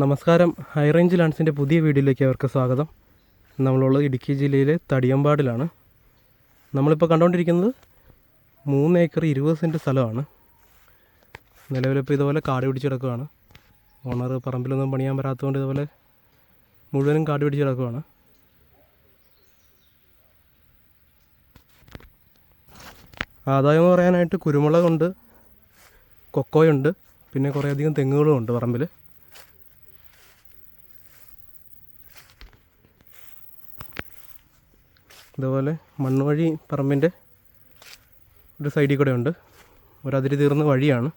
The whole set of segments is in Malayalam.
നമസ്കാരം. ഹൈ റേഞ്ച് ലാൻഡ്സിന്റെ പുതിയ വീഡിയോയിലേക്ക് അവർക്ക് സ്വാഗതം. നമ്മളുള്ളത് ഇടുക്കി ജില്ലയിലെ തടിയമ്പാടിലാണ്. നമ്മളിപ്പോൾ കണ്ടുകൊണ്ടിരിക്കുന്നത് മൂന്ന് ഏക്കർ ഇരുപത് സെന്റ് സ്ഥലമാണ്. നിലവിലിപ്പോൾ ഇതുപോലെ കാട് പിടിച്ച് കിടക്കുകയാണ് ഓണർ പറമ്പിലൊന്നും പണിയാൻ വരാത്തതുകൊണ്ട് ഇതുപോലെ മുഴുവനും കാട് പിടിച്ച് കിടക്കുകയാണ് ആദായം എന്ന് പറയാനായിട്ട് കുരുമുളകുണ്ട് കൊക്കോയുണ്ട് പിന്നെ കുറേയധികം തെങ്ങുകളും ഉണ്ട് പറമ്പിൽ ഇതുപോലെ മണ്ണുവഴി പറമ്പിന്റെ ഒരു സൈഡിൽ കൂടെ ഉണ്ട്. ഒരതിരി തീർന്ന വഴിയാണ്.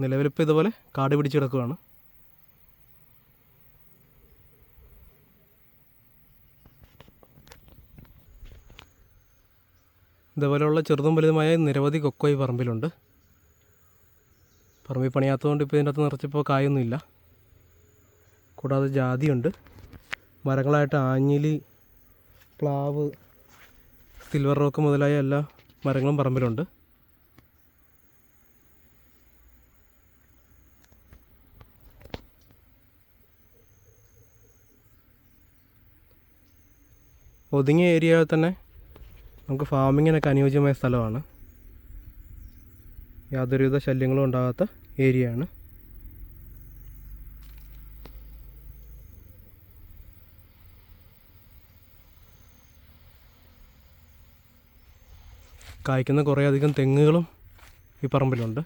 നിലവിലിപ്പോൾ ഇതുപോലെ കാട് പിടിച്ച് കിടക്കുകയാണ്. ഇതേപോലെയുള്ള ചെറുതും വലുതുമായ നിരവധി കൊക്കോ ഈ പറമ്പിലുണ്ട്. പറമ്പിൽ പണിയാത്തതുകൊണ്ട് ഇപ്പോൾ ഇതിന്റെ അകത്ത് നിറച്ചപ്പോൾ കായൊന്നുമില്ല. കൂടാതെ ജാതിയുണ്ട്. മരങ്ങളായിട്ട് ആഞ്ഞിലി പ്ലാവ് സിൽവർ റോക്ക് മുതലായ എല്ലാ മരങ്ങളും പറമ്പിലുണ്ട്. ഒതുങ്ങിയ ഏരിയയിൽ തന്നെ നമുക്ക് ഫാമിങ്ങിനൊക്കെ അനുയോജ്യമായ സ്ഥലമാണ്. യാതൊരുവിധ ശല്യങ്ങളും ഉണ്ടാകാത്ത ഏരിയയാണ് കായ്ക്കുന്ന കുറേയധികം തെങ്ങുകളും ഈ പറമ്പിലുണ്ട്.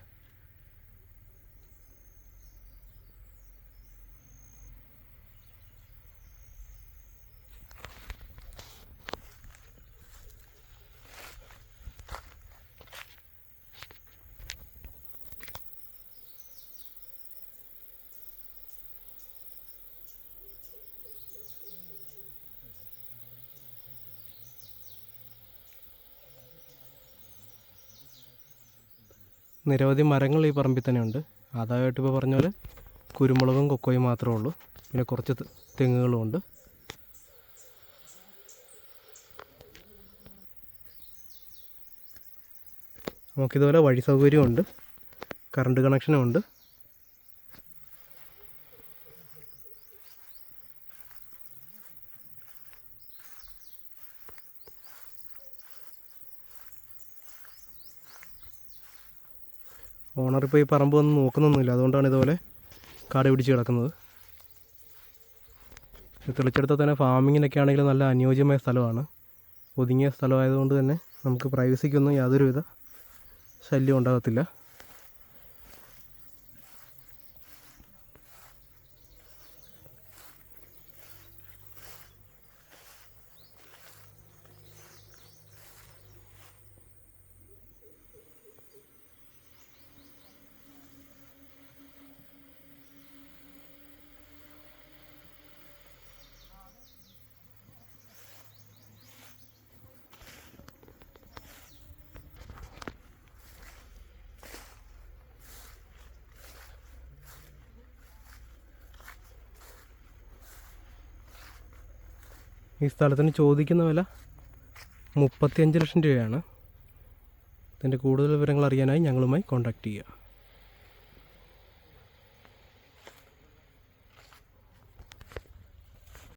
നിരവധി മരങ്ങൾ ഈ പറമ്പിൽ തന്നെയുണ്ട് ആദായമായിട്ട് ഇപ്പോൾ പറഞ്ഞ പോലെ കുരുമുളകും കൊക്കോയും മാത്രമേ ഉള്ളൂ. പിന്നെ കുറച്ച് തെങ്ങുകളും ഉണ്ട്. നമുക്കിതുപോലെ വഴി സൗകര്യമുണ്ട് കറണ്ട് കണക്ഷനും ഉണ്ട്. ഓണർ ഇപ്പോൾ ഈ പറമ്പ് വന്ന് നോക്കുന്നൊന്നുമില്ല. അതുകൊണ്ടാണ് ഇതുപോലെ കാട് പിടിച്ച് കിടക്കുന്നത്. തെളിച്ചെടുത്താൽ തന്നെ ഫാമിങ്ങിനൊക്കെ ആണെങ്കിൽ നല്ല അനുയോജ്യമായ സ്ഥലമാണ്. ഒതുങ്ങിയ സ്ഥലമായതുകൊണ്ട് തന്നെ നമുക്ക് പ്രൈവസിക്കൊന്നും യാതൊരുവിധ ശല്യം ഉണ്ടാകത്തില്ല. ഈ സ്ഥലത്തിന് ചോദിക്കുന്ന വില മുപ്പത്തിയഞ്ച് ലക്ഷം രൂപയാണ്. ഇതിന്റെ കൂടുതൽ വിവരങ്ങൾ അറിയാനായി ഞങ്ങളുമായി കോൺടാക്റ്റ് ചെയ്യുക.